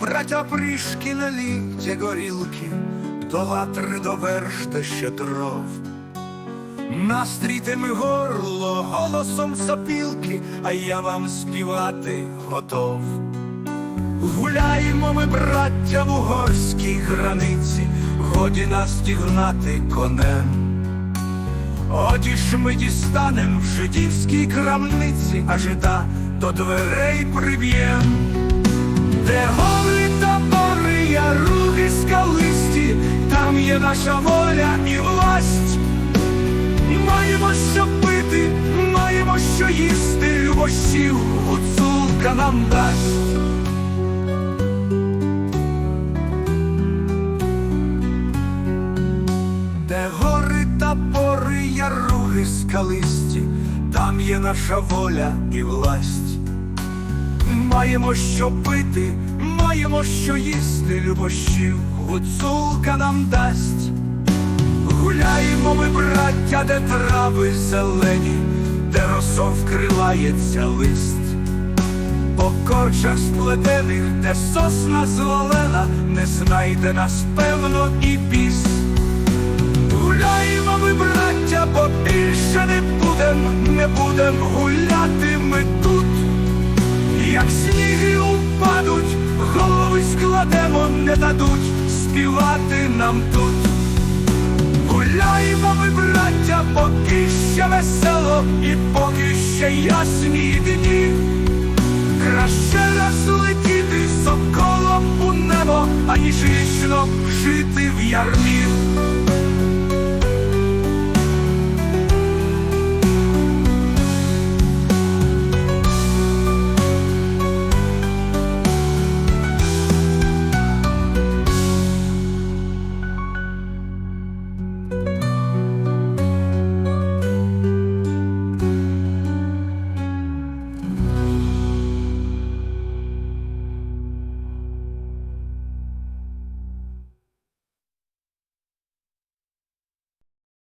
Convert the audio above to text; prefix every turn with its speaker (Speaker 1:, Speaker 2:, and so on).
Speaker 1: браття пришки налійте горілки, до ватри доверште ще дров. Настрійте ми горло голосом сопілки, а я вам співати готов. Гуляємо ми, браття, в угорській границі, годі нас дігнати конем. Ж ми дістанем в жидівській крамниці, а жида до дверей приб'єм. Де є наша воля і власть. Маємо що пити, маємо що їсти, любощів гуцулка нам дасть. Де гори та пори, яруги скалисті, там є наша воля і власть. Маємо що пити, маємо що їсти, любощів гуцулка нам дасть. Гуляємо ми, браття, де трави зелені, де росов вкривається лист. По корчах сплетених, де сосна звалена, не знайде нас певно і біс. Гуляємо ми, браття, бо більше не будем, не будем гуляти ми тут. Як сніги упадуть, голови складемо, не дадуть співати нам тут. Гуляємо ми, браття, поки ще весело і поки ще ясні дні. Краще раз летіти соколом у небо, аніж вічно жити в ярмі.